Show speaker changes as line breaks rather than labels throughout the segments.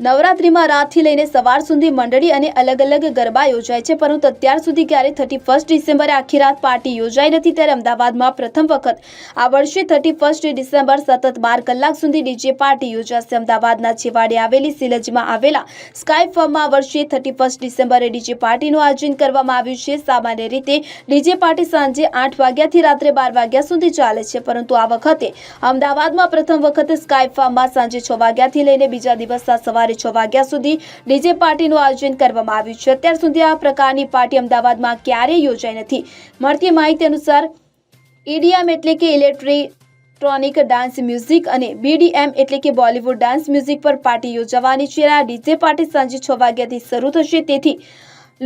નવરાત્રિમાં રાતથી લઈને સવાર સુધી મંડળી અને અલગ અલગ ગરબા યોજાય છે, પરંતુ અત્યાર સુધી ક્યારે થર્ટી ફર્સ્ટ ડિસેમ્બરે આખી રાત પાર્ટી યોજાઈ નથી ત્યારે અમદાવાદમાં પ્રથમ વખત આ વર્ષે થર્ટી ફર્સ્ટ ડિસેમ્બર સતત બાર કલાક સુધી ડીજે પાર્ટી યોજાશે. અમદાવાદના છેવાડે આવેલી સિલજમાં આવેલા સ્કાય ફર્મમાં આ વર્ષે થર્ટી ફર્સ્ટ ડિસેમ્બરે ડીજે પાર્ટીનું આયોજન કરવામાં આવ્યું છે. સામાન્ય રીતે ડીજે પાર્ટી સાંજે આઠ વાગ્યાથી રાત્રે બાર વાગ્યા સુધી ચાલે છે, પરંતુ આ વખતે અમદાવાદમાં પ્રથમ વખત સ્કાય ફાર્મમાં સાંજે છ વાગ્યાથી લઈને બીજા દિવસના સવારે છ વાગ્યા સુધી ડીજે પાર્ટીનું આયોજન કરવામાં આવ્યું છે. અત્યાર સુધી આ પ્રકારની પાર્ટી અમદાવાદમાં ક્યારેય યોજાઈ નથી. મળતી માહિતી અનુસાર ઈડીએમ એટલે કે ઇલેક્ટ્રિક ડાન્સ મ્યુઝિક અને બીડીએમ એટલે કે બોલિવૂડ ડાન્સ મ્યુઝિક પર પાર્ટી યોજવાની છે. આ ડીજે પાર્ટી સાંજે છ વાગ્યાથી શરૂ થશે. તેથી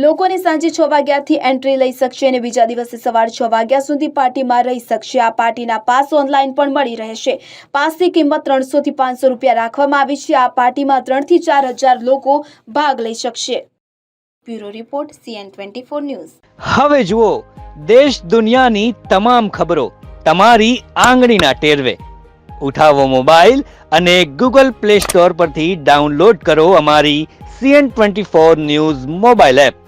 લોકોને સાંજે છ વાગ્યાથી એન્ટ્રી લઈ શકશે અને બીજા દિવસે સવાર છ વાગ્યા સુધી પાર્ટીમાં રહી શકશે. આ પાર્ટીના પાસ ઓનલાઈન પણ મળી રહેશે. પાસની કિંમત ત્રણસોથી પાંચસો રૂપિયા રાખવામાં આવી છે. આ પાર્ટીમાં ત્રણથી ચાર હજાર લોકો ભાગ લઈ શકશે. Bureau report, CN twenty four news.
હવે જુઓ, દેશ દુનિયાની તમામ ખબરો તમારી આંગળીના ટેરવે. ઉઠાવો મોબાઈલ અને ગૂગલ પ્લે સ્ટોર પરથી ડાઉનલોડ કરો અમારી CN twenty four news mobile app.